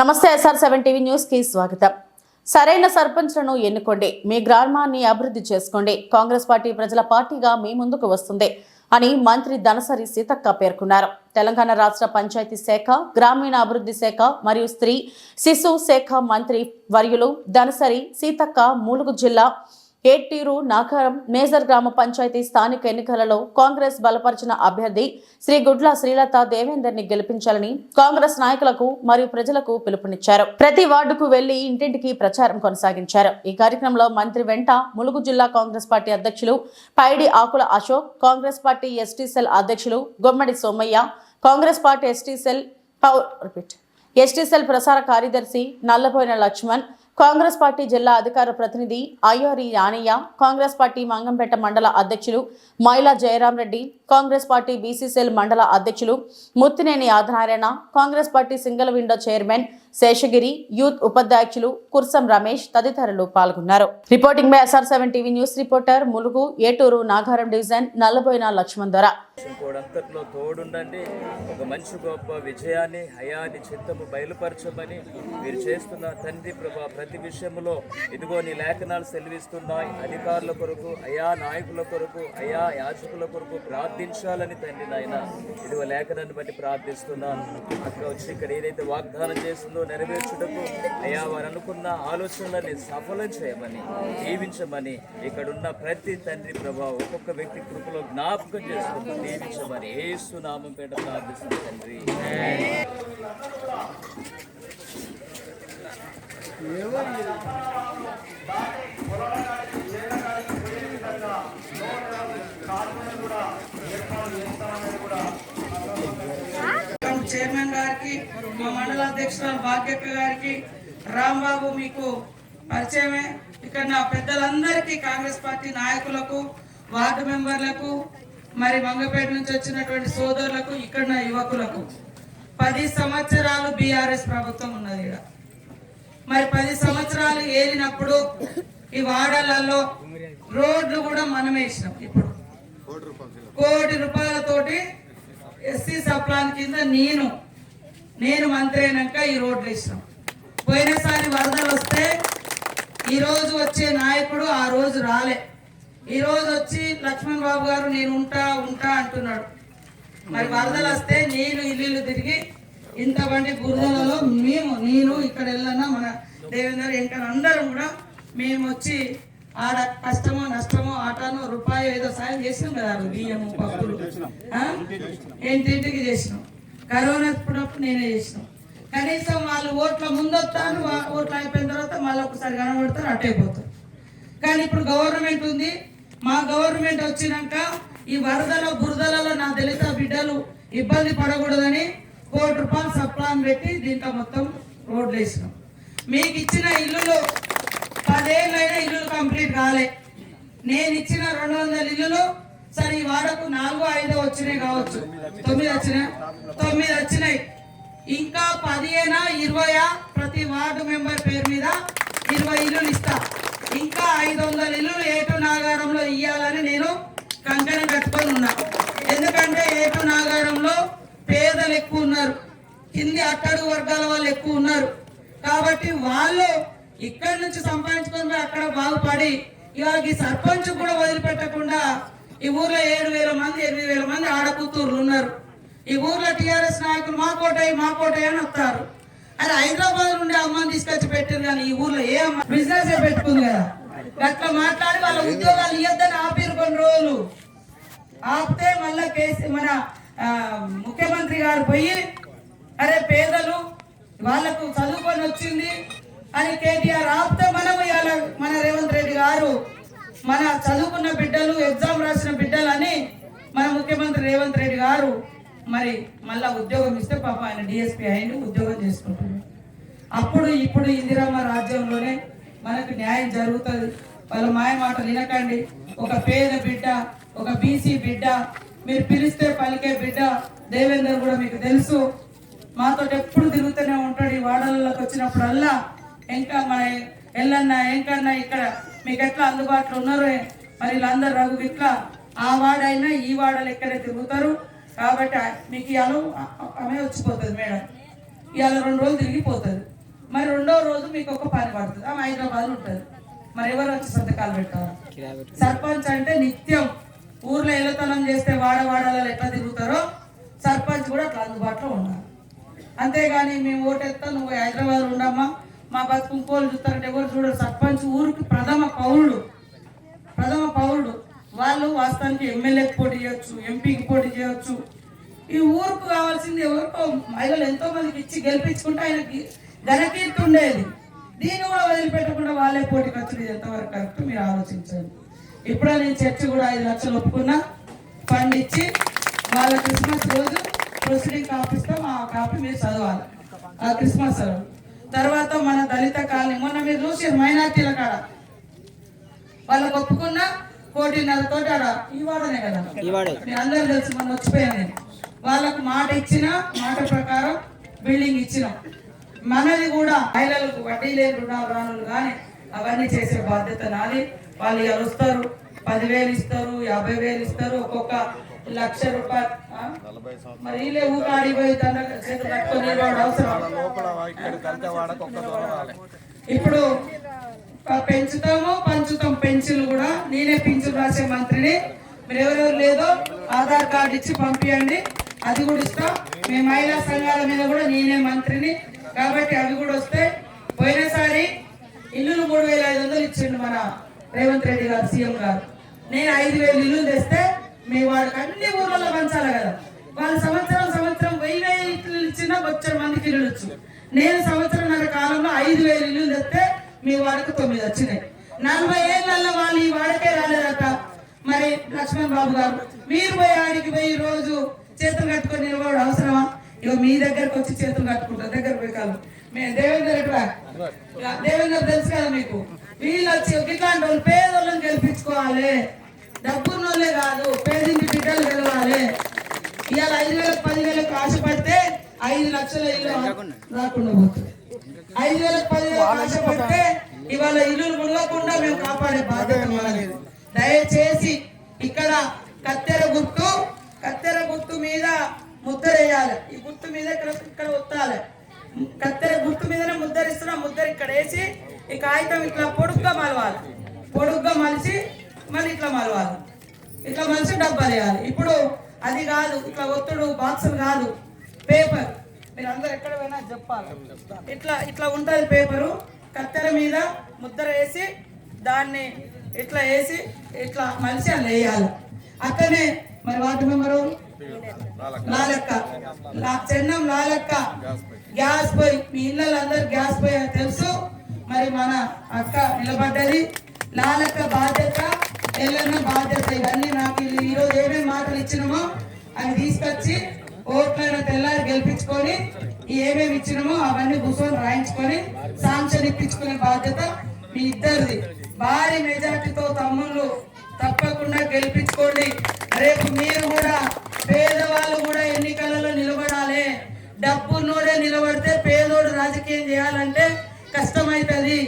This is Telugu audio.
నమస్తే ఎస్ఆర్ సెవెన్ టీవీ న్యూస్కి స్వాగతం. సరైన సర్పంచ్లను ఎన్నుకోండి మీ గ్రామాన్ని అభివృద్ధి చేసుకోండి కాంగ్రెస్ పార్టీ ప్రజల పార్టీగా మీ ముందుకు వస్తుంది అని మంత్రి దనసరి సీతక్క పేర్కొన్నారు. తెలంగాణ రాష్ట్ర పంచాయతీ శాఖ గ్రామీణ అభివృద్ధి శాఖ మరియు స్త్రీ శిశు శాఖ మంత్రి వర్యులు దనసరి సీతక్క మూలుగు జిల్లా ఏట్టీరు నాగారం మేజర్ గ్రామ పంచాయతీ స్థానిక ఎన్నికలలో కాంగ్రెస్ బలపరిచిన అభ్యర్థి శ్రీ గుడ్ల శ్రీలత దేవేందర్ని గెలిపించాలని కాంగ్రెస్ నాయకులకు మరియు ప్రజలకు పిలుపునిచ్చారు. ప్రతి వార్డుకు వెళ్ళి ఇంటింటికి ప్రచారం కొనసాగించారు. ఈ కార్యక్రమంలో మంత్రి వెంట ములుగు జిల్లా కాంగ్రెస్ పార్టీ అధ్యక్షులు Paidi Akula Ashok Congress party ST cell అధ్యక్షులు Gummadi Somaiah Congress party ST cell పౌ- ఎస్టీ సెల్ ప్రసార కార్యదర్శి నల్లబోయిన లక్ష్మణ్ కాంగ్రెస్ పార్టీ జిల్లా అధికార ప్రతినిధి అయ్యోరి యానయ్య కాంగ్రెస్ పార్టీ మంగంపేట మండల అధ్యక్షులు మైలా జయరాం రెడ్డి కాంగ్రెస్ పార్టీ బీసీసీఎల్ మండల అధ్యక్షులు Muthineni Adinarayana Congress party single window chairman Seshagiri youth ఉపాధ్యక్షులు కుర్సం రమేష్ తదితరులు పాల్గొన్నారు. Reporting by SR seven TV news reporter Mulugu Eturunagaram division Nallaboina Laxman ద్వారా ఇంకోడంతట్లో తోడుండండి ఒక మంచి గొప్ప విజయాన్ని హయాన్ని చిత్తము బయలుపరచమని మీరు చేస్తున్న తండ్రి ప్రభా ప్రతి విషయంలో ఇదిగో నీ లేఖనాలు సెలవిస్తున్నాయి. అధికారుల కొరకు అయా నాయకుల కొరకు అయా యాచకుల కొరకు ప్రార్థి ప్రార్థించాలని తండ్రి నాయన. ఇదిగో లేఖనాన్ని బట్టి ప్రార్థిస్తున్నాను అక్కడ వచ్చి ఇక్కడ ఏదైతే వాగ్దానం చేస్తుందో నెరవేర్చుటకు అయ్యా వారు అనుకున్న ఆలోచనలని సఫలం చేయమని దీవించమని ఇక్కడున్న ప్రతి తండ్రి ప్రభా ఒక్కొక్క వ్యక్తి కృపలో జ్ఞాపకం చేసుకుంటూ దీవించమని ఏసు నామం పేట ప్రార్థిస్తుంది తండ్రి. చైర్మన్ గారికి మా మండల అధ్యక్షురాలు భాగ్యక్క గారికి రాంబాబు మీకు పరిచయమే. ఇక్కడ నా పెద్దలందరికీ కాంగ్రెస్ పార్టీ నాయకులకు వార్డు మెంబర్లకు మరి మంగపేట నుంచి వచ్చినటువంటి సోదరులకు ఇక్కడ నా యువకులకు. పది సంవత్సరాలు బీఆర్ఎస్ ప్రభుత్వం ఉన్నది ఇక్కడ మరి పది సంవత్సరాలు ఏలినప్పుడు ఈ వాడలలో రోడ్లు కూడా మనం వేసినాం ఇప్పుడు కోటి రూపాయలతోటి ఎస్సీ సప్లాన్ కింద నేను నేను మంత్రి అయినాక ఈ రోడ్లు ఇష్టం పోయినసారి వరదలు వస్తే ఈరోజు వచ్చే నాయకుడు ఆ రోజు రాలే. ఈరోజు వచ్చి లక్ష్మణ్ బాబు గారు నేను ఉంటా ఉంటా అంటున్నాడు. మరి వరదలు వస్తే నేను ఇల్లు తిరిగి ఇంత బండి మేము నేను ఇక్కడ వెళ్ళన్నా మన దేవేందర్ ఇంకా అందరం కూడా మేము వచ్చి ఆడ కష్టమో నష్టమో రూపాయి ఏదో సాయం చేసినాం కదా బియ్యం బియ్యము పప్పులు. ఏంటింటికి చేసినాం? కరోనా అప్పుడప్పుడు నేనే చేసినాం. కనీసం వాళ్ళు ఓట్ల ముందొస్తాను ఓట్లు అయిపోయిన తర్వాత మళ్ళీ ఒకసారి కనబడతారు అటైపోతారు కానీ ఇప్పుడు గవర్నమెంట్ ఉంది. మా గవర్నమెంట్ వచ్చినాక ఈ వరదల బురదలలో నా దళిత బిడ్డలు ఇబ్బంది పడకూడదని కోటి రూపాయలు సప్లాన్ పెట్టి దీంట్లో మొత్తం రోడ్లు వేసినాం మీకు ఇచ్చిన ఇల్లులు పదేళ్ళైనా ఇల్లులు కంప్లీట్ కాలే. నేను ఇచ్చిన రెండు వందల ఇల్లులు సరే ఈ వాడకు నాలుగు ఐదు వచ్చినాయి కావచ్చు. తొమ్మిది వచ్చినాయి తొమ్మిది వచ్చినాయి. ఇంకా పదిహేనా ఇరవయా? ప్రతి వార్డు మెంబర్ పేరు మీద ఇరవై ఇల్లులు ఇస్తా. ఇంకా ఐదు వందల ఇల్లులు ఏటు నాగారంలో ఇయ్యాలని నేను కంకణం కట్టుకొని ఉన్నా. ఎందుకంటే ఏటు నాగారంలో పేదలు ఎక్కువ ఉన్నారు. కింది అట్టడు వర్గాల వాళ్ళు ఎక్కువ ఉన్నారు. కాబట్టి వాళ్ళు ఇక్కడి నుంచి సంపాదించుకొని అక్కడ బాగుపడి ఇవాళ ఈ సర్పంచ్ కూడా వదిలిపెట్టకుండా ఈ ఊర్లో ఏడు వేల మంది ఎనిమిది వేల మంది ఆడకూతుర్లు ఉన్నారు. ఈ ఊర్లో టీఆర్ఎస్ నాయకులు మా కోటయ్య మా కోటయ్య అని వస్తారు. అది హైదరాబాద్ నుండి అమ్మని తీసుకొచ్చి పెట్టారు కానీ ఈ ఊర్లో ఏ బిజినెస్ పెట్టుకుంది కదా. అట్లా మాట్లాడి వాళ్ళ ఉద్యోగాలు ఇవ్వద్దని ఆపిరు కొన్ని రోజులు. ఆపితే మళ్ళా కేసీ మన ముఖ్యమంత్రి గారు పోయి అరే పేదలు వాళ్ళకు చదువుకొని వచ్చింది అని కేటీఆర్ ఆపితే మనం ఇలా మన రేవంత్ రెడ్డి గారు మన చదువుకున్న బిడ్డలు ఎగ్జామ్ రాసిన బిడ్డలు అని మన ముఖ్యమంత్రి రేవంత్ రెడ్డి గారు మరి మళ్ళా ఉద్యోగం ఇస్తే పాప ఆయన డిఎస్పీ అయ్యి ఉద్యోగం చేసుకుంటున్నాడు. అప్పుడు ఇప్పుడు ఇందిరామ రాజ్యంలోనే మనకు న్యాయం జరుగుతుంది. వాళ్ళ మాయ మాటలు వినకండి. ఒక పేద బిడ్డ ఒక బీసీ బిడ్డ మీరు పిలిస్తే పలికే బిడ్డ దేవేందర్ కూడా మీకు తెలుసు. మాతో ఎప్పుడు తిరుగుతూనే ఉంటాడు ఈ వాడలలోకి వచ్చినప్పుడల్లా. ఇంకా మన ఎల్లన్న ఎంకన్నా ఇక్కడ మీకు ఎట్లా అందుబాటులో ఉన్నారో మరి వీళ్ళందరూ రఘు ఇట్లా ఆ వాడైనా ఈ వాడలు ఇక్కడే తిరుగుతారు కాబట్టి మీకు ఇవాళ ఆమె వచ్చిపోతుంది మేడం. ఇవాళ రెండు రోజులు తిరిగిపోతుంది. మరి రెండో రోజు మీకు ఒక పని పడుతుంది. ఆమె హైదరాబాద్ ఉంటుంది. మరి ఎవరు వచ్చి సంతకాలు పెట్టారు సర్పంచ్ అంటే నిత్యం ఊర్లో ఎల్లతనం చేస్తే వాడవాడలలో ఎట్లా తిరుగుతారో సర్పంచ్ కూడా అట్లా అందుబాటులో ఉన్నారు అంతేగాని మేము ఓటెత్తా నువ్వు హైదరాబాద్ ఉండమ్మా. మా బతుకు ఇంకోళ్ళు చూస్తారంటే ఎవరు చూడరు. సర్పంచ్ ఊరికి ప్రథమ పౌరుడు. ప్రథమ పౌరుడు. వాళ్ళు వాస్తవానికి ఎమ్మెల్యేకి పోటీ చేయొచ్చు ఎంపీకి పోటీ చేయొచ్చు. ఈ ఊరుకు కావాల్సింది ఎవరికో మహిళలు ఎంతో మందికి ఇచ్చి గెలిపించుకుంటే ఆయనకి ఘనకీర్తి ఉండేది. దీన్ని కూడా వదిలిపెట్టకుండా వాళ్ళే పోటీకి వచ్చింది ఎంతవరకు కరెక్ట్ మీరు ఆలోచించండి. ఇప్పుడే నేను చర్చి కూడా ఐదు లక్షలు ఒప్పుకున్నా. ఫండ్ ఇచ్చి వాళ్ళ క్రిస్మస్ రోజు ప్రొసీడింగ్ కాపీస్తాం ఆ కాపీ మీరు చదవాలి. ఆ క్రిస్మస్ రోజు. తర్వాత మన దళిత కాలనీ. మొన్న మీరు చూసి మైనార్టీల కాడ. వాళ్ళకి ఒప్పుకున్న కోటిన్నర తోటి ఆడ ఈ వాడనే కదా. మీ అందరూ తెలుసు మనం వచ్చిపోయాను నేను. వాళ్ళకు మాట ఇచ్చిన మాట ప్రకారం బిల్డింగ్ ఇచ్చినాం. మనది కూడా మహిళలకు వడ్డీ లేని రుణాలు రానులు కానీ అవన్నీ చేసే బాధ్యత నాది. వాళ్ళు వస్తారు. పదివేలు ఇస్తారు యాభై వేలు ఇస్తారు. ఒక్కొక్క లక్ష రూపాయలు? మరి వీళ్ళే ఊరు ఆడిపోయి దండ చేతులు కట్టుకొని నిలబడ అవసరం. ఇప్పుడు పెంచుతాము పంచుతాం పెన్షన్లు కూడా. నేనే పింఛన్ రాసే మంత్రిని. మీరు ఎవరెవరు లేదో ఆధార్ కార్డు ఇచ్చి పంపించండి అది కూడా ఇస్తాం. మీ మహిళా సంఘాల మీద కూడా నేనే మంత్రిని. కాబట్టి అవి కూడా వస్తాయి పోయినసారి ఇల్లులు మూడు వేల ఐదు వందలు ఇచ్చిండు మన రేవంత్ రెడ్డి గారు సీఎం గారు. నేను ఐదు వేలు ఇల్లు తెస్తే మీ వాడికి అన్ని ఊర్లలో పంచాలి కదా. వాళ్ళు సంవత్సరం సంవత్సరం వెయ్యి వెయ్యి ఇల్లు ఇచ్చినా వచ్చే మందికి ఇల్లు వచ్చు. నేను సంవత్సరంన్నర కాలంలో ఐదు వేలు ఇల్లు తెస్తే మీ వాడికి తొమ్మిది వచ్చినాయి. నలభై ఏళ్ళల్లో వాళ్ళు ఈ వాడికే రాలేదట. మరి లక్ష్మణ్ బాబు గారు మీరు పోయి ఆడికి పోయి రోజు చేతులు కట్టుకొని నిలబడు అవసరమా? ఇగో మీ దగ్గరకు వచ్చి చేతులు కట్టుకుంటారు దగ్గర పోయి కాదు. మేము దేవేందర్ ఎట్లా దేవేందర్ తెలుసు కదా మీకు. వీళ్ళు వచ్చి ఇట్లాంటి వాళ్ళు పేదోళ్ళని గెలిపించుకోవాలి. డబ్బున్నోళ్ళే కాదు పేదింటి బిడ్డలు గెలవాలి. ఇవాళ ఐదు వేలకు పదివేలకు ఆశపడితే ఐదు లక్షల ఇల్లు రాకుండా పోతుంది. ఐదు వేలకు పదివేలకు ఆశపడితే ఇవాళ ఇల్లు మునగకుండా మేము కాపాడే బాధ్యత దయచేసి ఇక్కడ కత్తెర గుర్తు కత్తెర గుర్తు మీద ముద్ర వేయాలి ఈ గుర్తు మీద ఇక్కడ ఇక్కడ ఒత్తాలి. కత్తెర గుర్తు మీదనే ముద్దర ఇస్తున్నా ముద్దర ఇక్కడ వేసి ఈ కాగితం ఇట్లా పొడుగ్గా మలవాలి. పొడుగ్గా మలిచి మళ్ళీ ఇట్లా మలవాలి. ఇట్లా మంచి డబ్బాలు వేయాలి. ఇప్పుడు అది కాదు ఇట్లా ఒత్తుడు బాక్సులు కాదు పేపర్. మీరు అందరు ఎక్కడ పోయినా చెప్పాలి. ఇట్లా ఇట్లా ఉంటుంది పేపరు. కత్తెర మీద ముద్ర వేసి దాన్ని ఇట్లా వేసి ఇట్లా మనిషి అలా వేయాలి. అక్కడనే మరి వార్డు మెంబరు లాలెక్క. నా చెన్నం లాలెక్క. గ్యాస్ పోయి మీ ఇళ్ళలో అందరు గ్యాస్ పోయి అని తెలుసు. మరి మన అక్క నిలబడ్డది. లాలెక్క బాధ్యత. చెల్లెన్న బాధ్యత ఇవన్నీ నాకు ఈ రోజు ఏమేమి మాటలు ఇచ్చినమో అవి తీసుకొచ్చి ఓట్లైన తెల్లారి గెలిపించుకొని ఏమేమి ఇచ్చినమో అవన్నీ కూర్చొని రాయించుకొని సాంక్షన్ ఇప్పించుకునే బాధ్యత మీ ఇద్దరిది. భారీ మెజార్టీతో తమ్ముళ్ళు తప్పకుండా గెలిపించుకోండి. రేపు మీరు కూడా పేదవాళ్ళు కూడా ఎన్నికలలో నిలబడాలి. డబ్బున్నోడే నిలబడితే పేదోడు రాజకీయం చేయాలంటే కష్టమవుతుంది